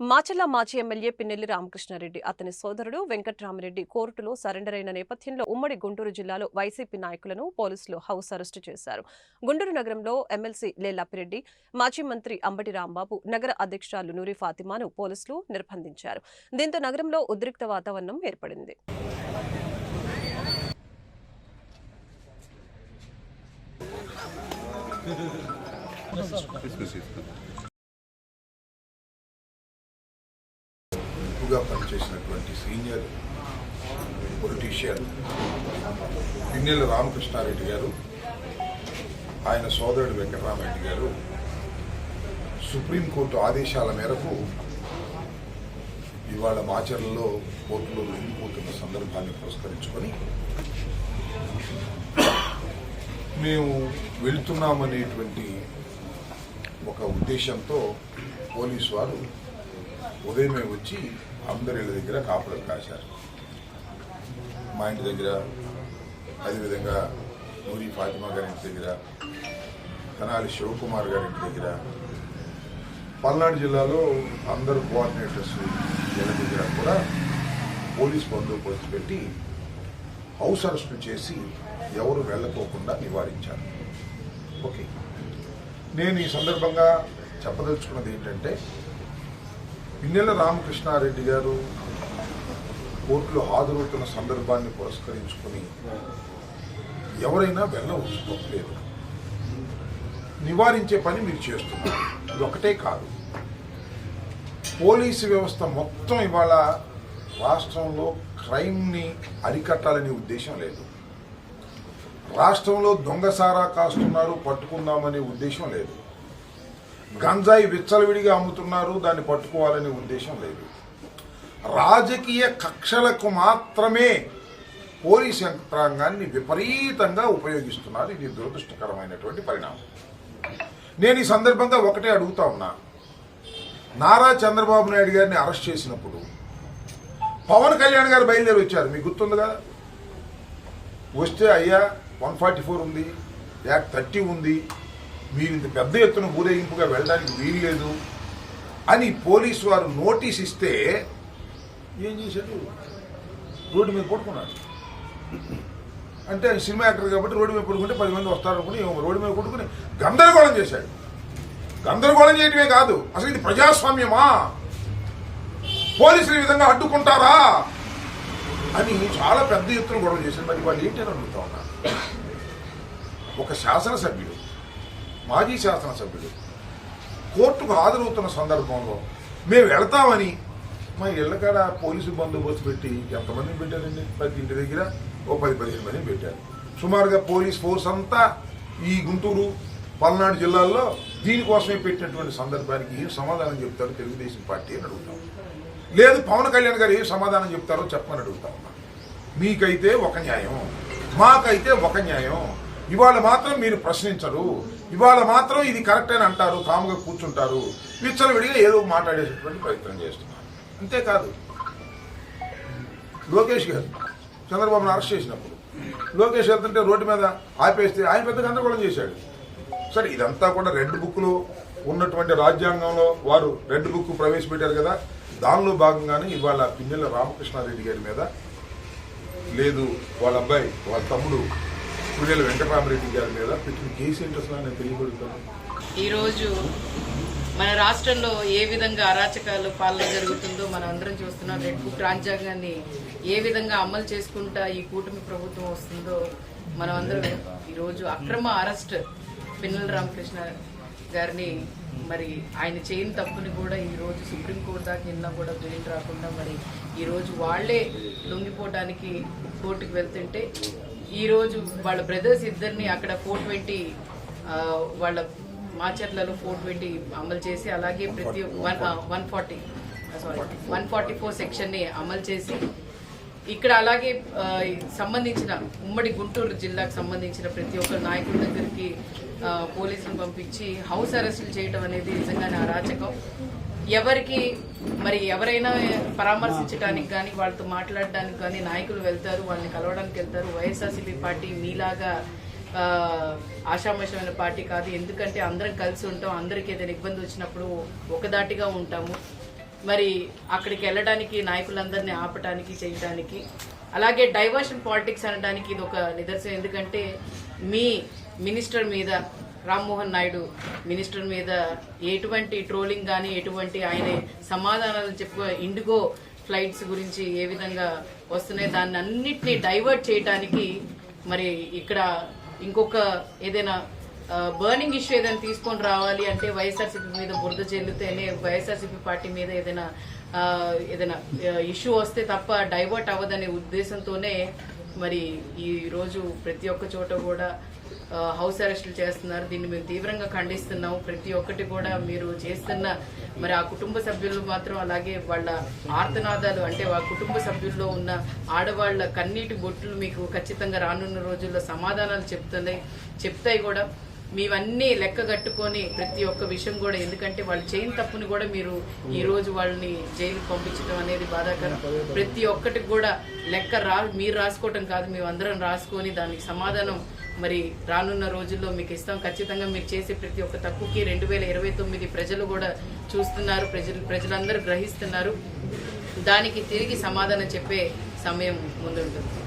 మాచల్ల మాజీ ఎమ్మెల్యే పిన్నెల్లి రామకృష్ణారెడ్డి అతని సోదరుడు వెంకట్రామరెడ్డి కోర్టులో సరెండర్ అయిన నేపథ్యంలో ఉమ్మడి గుంటూరు జిల్లాలో వైసీపీ నాయకులను పోలీసులు హౌస్ అరెస్టు చేశారు. గుంటూరు నగరంలో ఎమ్మెల్సీ లేలాపిరెడ్డి మాజీ మంత్రి అంబటి రాంబాబు నగర అధ్యక్షురాలు నూరి ఫాతిమాను పోలీసులు నిర్బంధించారు. దీంతో నగరంలో ఉద్రిక్త వాతావరణం ఏర్పడింది. ఎక్కువగా సీనియర్ పొలిటీషియన్ పిన్నెల రామకృష్ణారెడ్డి గారు ఆయన సోదరుడు వెంకటరామరెడ్డి గారు సుప్రీంకోర్టు ఆదేశాల మేరకు ఇవాళ మాచర్లలో కోర్టులో వెళ్ళిపోతున్న సందర్భాన్ని పురస్కరించుకొని మేము వెళుతున్నామనేటువంటి ఒక ఉద్దేశంతో పోలీసు వారు ఉదయమే వచ్చి అందరి ఇళ్ళ దగ్గర కాపులకు కాశారు. మా ఇంటి దగ్గర అదేవిధంగా నూరి ఫాతిమా గారి ఇంటి దగ్గర కనాలి శివకుమార్ గారి ఇంటి దగ్గర పల్నాడు జిల్లాలో అందరు కోఆర్డినేటర్స్ వీళ్ళ దగ్గర కూడా పోలీస్ బందోబస్తు పెట్టి హౌస్ అరెస్టు చేసి ఎవరు వెళ్ళకోకుండా నివారించారు. ఓకే. నేను ఈ సందర్భంగా చెప్పదలుచుకున్నది ఏంటంటే పిన్నెల రామకృష్ణారెడ్డి గారు కోర్టులో హాజరవుతున్న సందర్భాన్ని పురస్కరించుకుని ఎవరైనా వెళ్ళవచ్చు తప్పలేదు. నివారించే పని మీరు చేస్తున్నారు. ఇది ఒకటే కాదు. పోలీసు వ్యవస్థ మొత్తం ఇవాళ రాష్ట్రంలో క్రైమ్ని అరికట్టాలనే ఉద్దేశం లేదు. రాష్ట్రంలో దొంగసారా కాస్తున్నారు పట్టుకుందామనే ఉద్దేశం లేదు. గంజాయి విచ్చలవిడిగా అమ్ముతున్నారు దాన్ని పట్టుకోవాలనే ఉద్దేశం లేదు. రాజకీయ కక్షలకు మాత్రమే పోలీస్ యంత్రాంగాన్ని విపరీతంగా ఉపయోగిస్తున్నారు. ఇది దురదృష్టకరమైనటువంటి పరిణామం. నేను ఈ సందర్భంగా ఒకటే అడుగుతా ఉన్నా. నారా చంద్రబాబు నాయుడు గారిని అరెస్ట్ చేసినప్పుడు పవన్ కళ్యాణ్ గారు బయలుదేరి వచ్చారు. మీకు గుర్తుంది కదా వస్తే అయ్యా వన్ ఫార్టీ ఫోర్ ఉంది యాక్ట్ థర్టీ ఉంది మీరు ఇంత పెద్ద ఎత్తున ఊరేగింపుగా వెళ్ళడానికి వీలు లేదు అని పోలీసు వారు నోటీస్ ఇస్తే ఏం చేశాడు రోడ్డు మీద పడుకున్నాడు అంటే సినిమా యాక్టర్ కాబట్టి రోడ్డు మీద పడుకుంటే పది మంది వస్తారనుకుని రోడ్డు మీద కొట్టుకుని గందరగోళం చేశాడు. గందరగోళం చేయటమే కాదు అసలు ఇది ప్రజాస్వామ్యమా? పోలీసులు ఈ విధంగా అడ్డుకుంటారా? అని చాలా పెద్ద ఎత్తున గొడవ చేశారు మరి వాళ్ళు ఏంటి అని అడుగుతా ఉన్నారు. ఒక శాసనసభ్యుడు మాజీ శాసనసభ్యుడు కోర్టుకు హాజరవుతున్న సందర్భంలో మేము వెళ్తామని మా ఇళ్ళకాడ పోలీసు బందోబస్తు పెట్టి ఎంతమందిని పెట్టారండి? ప్రతి ఇంటి దగ్గర ఓ పది పదిహేను మందిని పెట్టారు. సుమారుగా పోలీస్ ఫోర్స్ అంతా ఈ గుంటూరు పల్నాడు జిల్లాల్లో దీనికోసమే పెట్టినటువంటి సందర్భానికి ఏం సమాధానం చెప్తారో తెలుగుదేశం పార్టీ అని అడుగుతాం. లేదు పవన్ కళ్యాణ్ గారు ఏం సమాధానం చెప్తారో చెప్పమని అడుగుతా. ఉన్నా మీకైతే ఒక న్యాయం. మాకైతే ఒక న్యాయం. ఇవాళ మాత్రం మీరు ప్రశ్నించరు. ఇవాళ మాత్రం ఇది కరెక్ట్ అని అంటారు కాముగా కూర్చుంటారు. విచ్చలవిడిగా ఏదో మాట్లాడేటటువంటి ప్రయత్నం చేస్తున్నారు. అంతేకాదు లోకేష్ గారు చంద్రబాబును అరెస్ట్ చేసినప్పుడు లోకేష్ వెళ్తుంటే రోడ్డు మీద ఆపేస్తే ఆయన పెద్ద గందరగోళం చేశాడు. సరే ఇదంతా కూడా రెడ్ బుక్లో ఉన్నటువంటి రాజ్యాంగంలో వారు రెడ్ బుక్ ప్రవేశపెట్టారు కదా దానిలో భాగంగానే ఇవాళ పిన్నెల రామకృష్ణారెడ్డి గారి మీద లేదు వాళ్ళ అబ్బాయి వాళ్ళ తమ్ముడు పిన్నెల వెంకటరామరెడ్డి గారి మీద పెట్టిన కేసు ఏంటి అసలు నేను ఈరోజు మన రాష్ట్రంలో ఏ విధంగా అరాచకాలు పాలన జరుగుతుందో మనం అందరం చూస్తున్నాం. రెడ్ బుక్ రాజ్యాంగాన్ని ఏ విధంగా అమలు చేసుకుంటా ఈ కూటమి ప్రభుత్వం వస్తుందో మనం అందరం ఈరోజు అక్రమ అరెస్ట్ పిన్నెల రామకృష్ణ గారిని మరి ఆయన చేయని తప్పుని కూడా ఈ రోజు సుప్రీంకోర్టు దాకా నిన్న కూడా బెయిల్ రాకుండా మరి ఈరోజు వాళ్ళే లొంగిపోవడానికి కోర్టుకు వెళ్తుంటే ఈ రోజు వాళ్ళ బ్రదర్స్ ఇద్దరిని అక్కడ ఫోర్ ట్వంటీ వాళ్ళ మాచర్లలో ఫోర్ ట్వంటీ అమలు చేసి అలాగే ప్రతి one one forty sorry one forty four సెక్షన్ని అమలు చేసి ఇక్కడ అలాగే సంబంధించిన ఉమ్మడి గుంటూరు జిల్లాకు సంబంధించిన ప్రతి ఒక్క నాయకుడి దగ్గరికి పోలీసులు పంపించి హౌస్ అరెస్టులు చేయడం అనేది నిజంగానే అరాచకం. ఎవరికి మరి ఎవరైనా పరామర్శించడానికి కానీ వాళ్ళతో మాట్లాడడానికి కానీ నాయకులు వెళ్తారు వాళ్ళని కలవడానికి వెళ్తారు. వైఎస్ఆర్సీపీ పార్టీ మీలాగా ఆషామాషమైన పార్టీ కాదు. ఎందుకంటే అందరం కలిసి ఉంటాం అందరికీ ఏదైనా ఇబ్బంది వచ్చినప్పుడు ఒకదాటిగా ఉంటాము. మరి అక్కడికి వెళ్ళడానికి నాయకులందరినీ ఆపటానికి చేయడానికి అలాగే డైవర్షన్ పాలిటిక్స్ అనడానికి ఇది ఒక నిదర్శనం. ఎందుకంటే మీ మినిస్టర్ మీద రామ్మోహన్ నాయుడు మినిస్టర్ మీద ఎటువంటి ట్రోలింగ్ కానీ ఎటువంటి ఆయన సమాధానాలు చెప్పు ఇండిగో ఫ్లైట్స్ గురించి ఏ విధంగా వస్తున్నాయి దాన్ని అన్నిటినీ డైవర్ట్ చేయడానికి మరి ఇక్కడ ఇంకొక ఏదైనా బర్నింగ్ ఇష్యూ ఏదైనా తీసుకొని రావాలి అంటే వైఎస్ఆర్సీపీ మీద బురద చెల్లితేనే వైఎస్ఆర్సీపీ పార్టీ మీద ఏదైనా ఏదైనా ఇష్యూ వస్తే తప్ప డైవర్ట్ అవ్వదనే ఉద్దేశంతోనే మరి ఈ రోజు ప్రతి ఒక్క చోట కూడా హౌస్ అరెస్టులు చేస్తున్నారు. దీన్ని మేము తీవ్రంగా ఖండిస్తున్నాము. ప్రతి ఒక్కటి కూడా మీరు చేస్తున్న మరి ఆ కుటుంబ సభ్యులు మాత్రం అలాగే వాళ్ళ ఆర్తనాదాలు అంటే ఆ కుటుంబ సభ్యుల్లో ఉన్న ఆడవాళ్ళ కన్నీటి బొట్లు మీకు ఖచ్చితంగా రానున్న రోజుల్లో సమాధానాలు చెప్తున్నాయి. చెప్తాయి కూడా. మీవన్నీ లెక్క కట్టుకొని ప్రతి ఒక్క విషయం కూడా ఎందుకంటే వాళ్ళు చేయని తప్పుని కూడా మీరు ఈ రోజు వాళ్ళని జైలుకి పంపించడం అనేది బాధాకరం. ప్రతి ఒక్కటి కూడా లెక్క రా మీరు రాసుకోవటం కాదు. మేమందరం రాసుకొని దానికి సమాధానం మరి రానున్న రోజుల్లో మీకు ఇస్తాం. ఖచ్చితంగా మీరు చేసే ప్రతి ఒక్క తప్పుకి రెండు వేల ఇరవై తొమ్మిది ప్రజలు కూడా చూస్తున్నారు. ప్రజలు ప్రజలందరూ గ్రహిస్తున్నారు. దానికి తిరిగి సమాధానం చెప్పే సమయం ముందుంటుంది.